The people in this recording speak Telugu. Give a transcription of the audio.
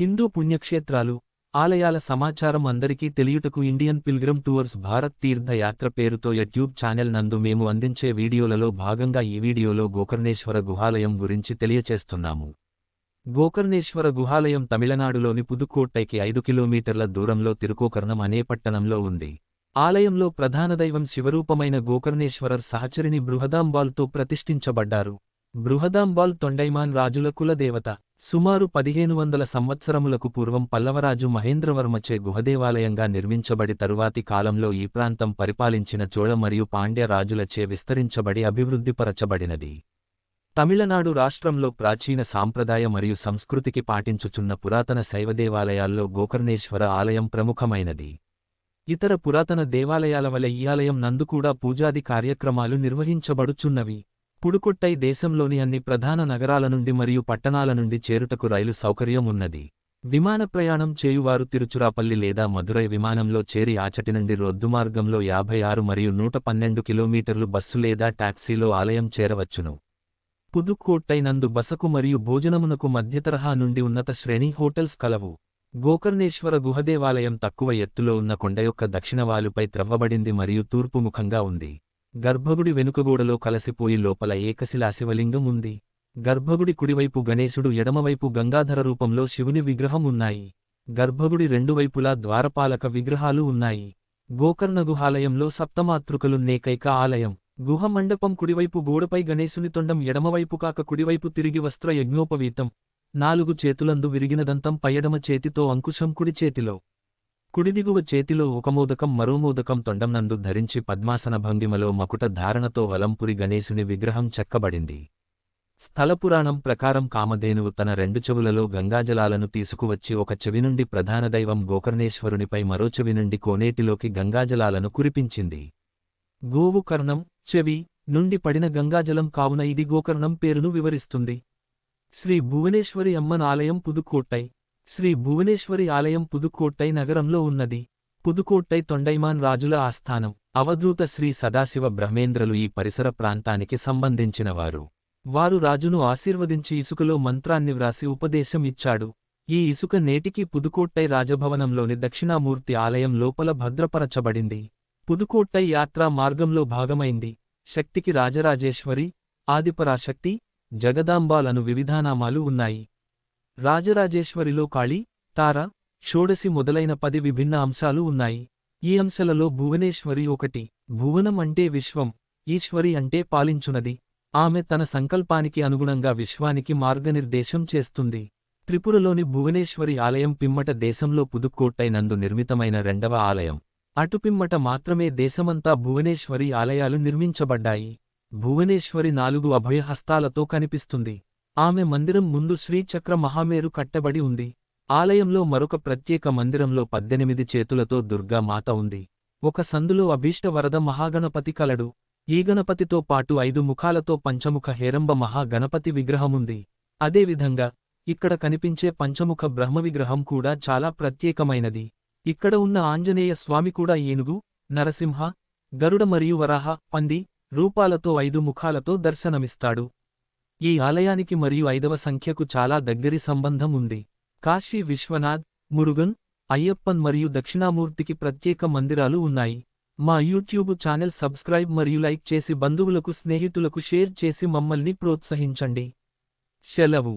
హిందూ పుణ్యక్షేత్రాలు ఆలయాల సమాచారం అందరికీ తెలియుటకు Indian pilgrim tours Bharat Tirthayatra పేరుతో యూట్యూబ్ ఛానల్ నందు మేము అందించే వీడియోలలో భాగంగా ఈ వీడియోలో గోకర్ణేశ్వర గుహాలయం గురించి తెలియచేస్తున్నాము. గోకర్ణేశ్వర గుహాలయం తమిళనాడులోని పుదుక్కోట్టైకి ఐదు కిలోమీటర్ల దూరంలో తిరుకోకర్ణం అనే పట్టణంలో ఉంది. ఆలయంలో ప్రధాన దైవం శివరూపమైన గోకర్ణేశ్వరర్ సహచరిని బృహదాంబాల్తో ప్రతిష్ఠించబడ్డారు. బృహదాంబాల్ తొండైమాన్ రాజుల కులదేవత సుమారు పదిహేను వందల సంవత్సరములకు పూర్వం పల్లవరాజు మహేంద్రవర్మచే గుహదేవాలయంగా నిర్మించబడి తరువాతి కాలంలో ఈ ప్రాంతం పరిపాలించిన చోళ మరియు పాండ్య రాజులచే విస్తరించబడి అభివృద్ధిపరచబడినది. తమిళనాడు రాష్ట్రంలో ప్రాచీన సాంప్రదాయ మరియు సంస్కృతికి పాటించుచున్న పురాతన శైవదేవాలయాల్లో గోకర్ణేశ్వర ఆలయం ప్రముఖమైనది. ఇతర పురాతన దేవాలయాల వలె ఈ ఆలయం నందు కూడా పూజాది కార్యక్రమాలు నిర్వహించబడుచున్నవి. పుడుకొట్టై దేశంలోని అన్ని ప్రధాన నగరాల నుండి మరియు పట్టణాల నుండి చేరుటకు రైలు సౌకర్యం ఉన్నది. విమాన ప్రయాణం చేయువారు తిరుచురాపల్లి లేదా మదురై విమానంలో చేరి ఆచటి నుండి రొద్దు మార్గంలో యాభై ఆరు మరియు నూట పన్నెండు కిలోమీటర్లు బస్సు లేదా టాక్సీలో ఆలయం చేరవచ్చును. పుదుక్కోట్టైనందు బసకు మరియు భోజనమునకు మధ్యతరహా నుండి ఉన్నత శ్రేణి హోటల్స్ కలవు. గోకర్ణేశ్వర గుహదేవాలయం తక్కువ ఎత్తులో ఉన్న కొండ యొక్క దక్షిణవాలుపై త్రవ్వబడింది మరియు తూర్పు ముఖంగా ఉంది. గర్భగుడి వెనుకగూడలో కలసిపోయి లోపల ఏకశిలాశివలింగం ఉంది. గర్భగుడి కుడివైపు గణేశుడు ఎడమవైపు గంగాధర రూపంలో శివుని విగ్రహం ఉన్నాయి. గర్భగుడి రెండువైపులా ద్వారపాలక విగ్రహాలు ఉన్నాయి. గోకర్ణ గుహాలయంలో సప్తమాతృకలున్నేకైక ఆలయం. గుహ మండపం కుడివైపు గోడపై గణేశుని తొండం ఎడమవైపు కాక కుడివైపు తిరిగి వస్త్ర యజ్ఞోపవీతం నాలుగు చేతులందు విరిగినదంతం పయ్యడమ చేతితో అంకుశం కుడి చేతిలో. కుడిదిగువ చేతిలో ఒక మోదకం మరో మోదకం ధరించి పద్మాసన భంగిమలో మకుట ధారణతో వలంపురి గణేశుని విగ్రహం చెక్కబడింది. స్థలపురాణం ప్రకారం కామధేనువు తన రెండు చెవులలో గంగాజలాలను తీసుకువచ్చి ఒక చెవి నుండి ప్రధాన దైవం గోకర్ణేశ్వరునిపై మరో చెవి నుండి కోనేటిలోకి గంగాజలాలను కురిపించింది. గోవు కర్ణం చెవి నుండి పడిన గంగాజలం కావున ఇది గోకర్ణం పేరును వివరిస్తుంది. శ్రీ భువనేశ్వరి అమ్మన్ ఆలయం పుదుక్కోట్టై శ్రీ భువనేశ్వరి ఆలయం పుదుకోట్టై నగరంలో ఉన్నది. పుదుకోట్టై తొండైమాన్ రాజుల ఆస్థానం. అవధూత శ్రీ సదాశివ బ్రహ్మేంద్రలు ఈ పరిసర ప్రాంతానికి సంబంధించినవారు. వారు రాజును ఆశీర్వదించి ఇసుకలో మంత్రాన్ని వ్రాసి ఉపదేశం ఇచ్చాడు. ఈ ఇసుక నేటికి పుదుకోట్టై రాజభవనంలోని దక్షిణామూర్తి ఆలయం లోపల భద్రపరచబడింది. పుదుకోట్టై యాత్రా మార్గంలో భాగమైంది. శక్తికి రాజరాజేశ్వరి ఆదిపరాశక్తి జగదాంబాలను వివిధానామాలు ఉన్నాయి. రాజరాజేశ్వరిలో కాళి తార షోడసి మొదలైన పది విభిన్న అంశాలు ఉన్నాయి. ఈ అంశాలలో భువనేశ్వరి ఒకటి భువనం అంటే విశ్వం ఈశ్వరి అంటే పాలించునది. ఆమె తన సంకల్పానికి అనుగుణంగా విశ్వానికి మార్గనిర్దేశం చేస్తుంది. త్రిపురలోని భువనేశ్వరి ఆలయం పిమ్మట దేశంలో పుదుక్కోట్టైనందు నిర్మితమైన రెండవ ఆలయం. అటుపిమ్మట మాత్రమే దేశమంతా భువనేశ్వరి ఆలయాలు నిర్మించబడ్డాయి. భువనేశ్వరి నాలుగు అభయహస్తాలతో కనిపిస్తుంది. ఆమె మందిరం ముందు శ్రీచక్ర మహామేరు కట్టబడి ఉంది. ఆలయంలో మరొక ప్రత్యేక మందిరంలో పద్దెనిమిది చేతులతో దుర్గా మాత ఉంది. ఒక సందులో అభీష్ట వరద మహాగణపతి కలడు. ఈ గణపతితో పాటు ఐదు ముఖాలతో పంచముఖ హేరంబ మహాగణపతి విగ్రహముంది. అదేవిధంగా ఇక్కడ కనిపించే పంచముఖ బ్రహ్మ విగ్రహం కూడా చాలా ప్రత్యేకమైనది. ఇక్కడ ఉన్న ఆంజనేయ స్వామి కూడా ఏనుగు నరసింహ గరుడ మరియు వరాహ పంది రూపాలతో ఐదు ముఖాలతో దర్శనమిస్తాడు. ఈ ఆలయానికి మరియు ఐదవ సంఖ్యకు చాలా దగ్గరి సంబంధం ఉంది. కాశీ విశ్వనాథ్ మురుగన్ అయ్యప్పన్ మరియు దక్షిణామూర్తికి ప్రత్యేక మందిరాలు ఉన్నాయి. మా యూట్యూబ్ ఛానల్ సబ్స్క్రైబ్ మరియు లైక్ చేసి బంధువులకు స్నేహితులకు షేర్ చేసి మమ్మల్ని ప్రోత్సహించండి. సెలవు.